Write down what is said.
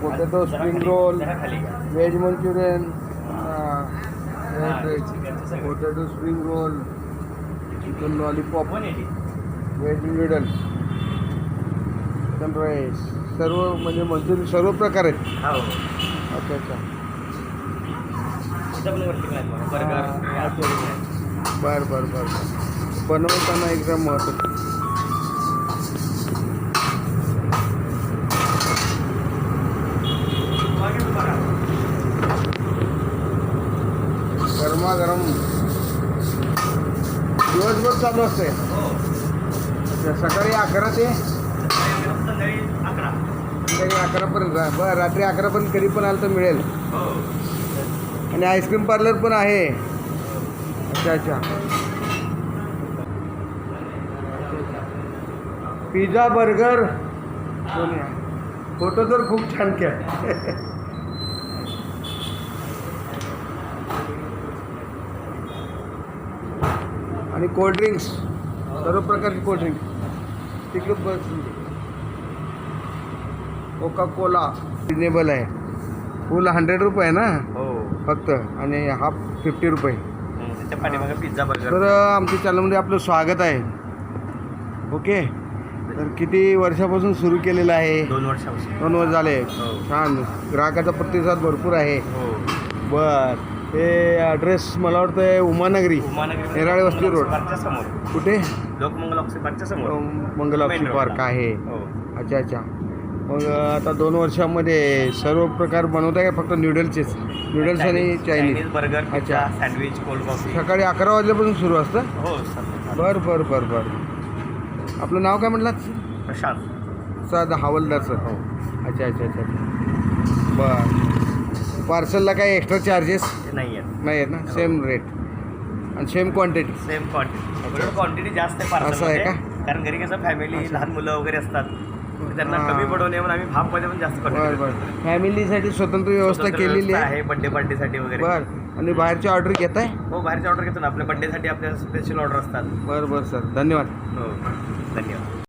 Potato spring roll veg manchurian potato spring roll chicken lollipop veg noodle chicken rice सर्व म्हणजे Manchurian सर्व प्रकार आहेत. हो. अच्छा अच्छा. बर बर बर बर. बनवताना एकदम महत्त्व गरमागरम दिवसभर चालू असते हो. सकाळी अकरा ते संध्याकाळी अकरापर्यंत बरं रात्री अकरापर्यंत कधी पण आलं तर मिळेल. हो. आणि आईस्क्रीम पार्लर पण आहे. अच्छा अच्छा. Pizza burger. फोटो तर खूप छान काय आणि कोल्ड्रिंक्स सर्व प्रकारची कोल्ड्रिंक्स तिकडे बस. कोका कोला रिजनेबल आहे. फुल हंड्रेड रुपये आहे ना? हो. फक्त. आणि हाफ फिफ्टी रुपये. पिझ्झा बर्गर तर आमच्या चॅनलमध्ये आपलं स्वागत आहे. ओके तर किती वर्षापासून सुरू केलेलं आहे? दोन वर्षापासून. दोन वर्ष झाले. हो. छान. ग्राहकाचा प्रतिसाद भरपूर आहे. हो. बर. हे ॲड्रेस मला वाटतं उमानगरी उमानगरी नेराळे वस्ती रोड. पार्कच्या समोर. कुठे? लोकमंगल ऑक्सी पार्कच्या समोर. मंगल Main road. पार्क ला. आहे. हो. अच्छा अच्छा. मग आता दोन वर्षामध्ये सर्व प्रकार बनवत आहे का फक्त नूडल्सचेच नूडल्स आणि चायनीज बर्गर पिझ्झा अच्छा. सँडविच कोल्ड कॉफी सकाळी अकरा वाजल्यापासून सुरू असतं? हो सर बर बर बर बर. आपलं नाव काय म्हटलं प्रशांत. साधा हवालदार सर हो. अच्छा अच्छा अच्छा अच्छा. बर. पार्सलला काही एक्स्ट्रा चार्जेस नाही आहे नाही आहेत ना? सेम रेट आणि same quantity same quantity quantity जास्त आहे असं आहे पार्सलमध्ये कारण घरी कसं फॅमिली. लहान मुलं वगैरे असतात. तर त्यांना हां. कमी पडवणे म्हणून आम्ही भापमध्ये पण जास्त बर. फॅमिलीसाठी स्वतंत्र व्यवस्था केलेली आहे. बर्थडे पार्टीसाठी वगैरे. बर. आणि बाहेरची ऑर्डर घेत आहे हो बाहेरची ऑर्डर घेतो ना. आपल्या बर्थडेसाठी आपल्या स्पेशल ऑर्डर असतात. बर बर सर. धन्यवाद. हो धन्यवाद.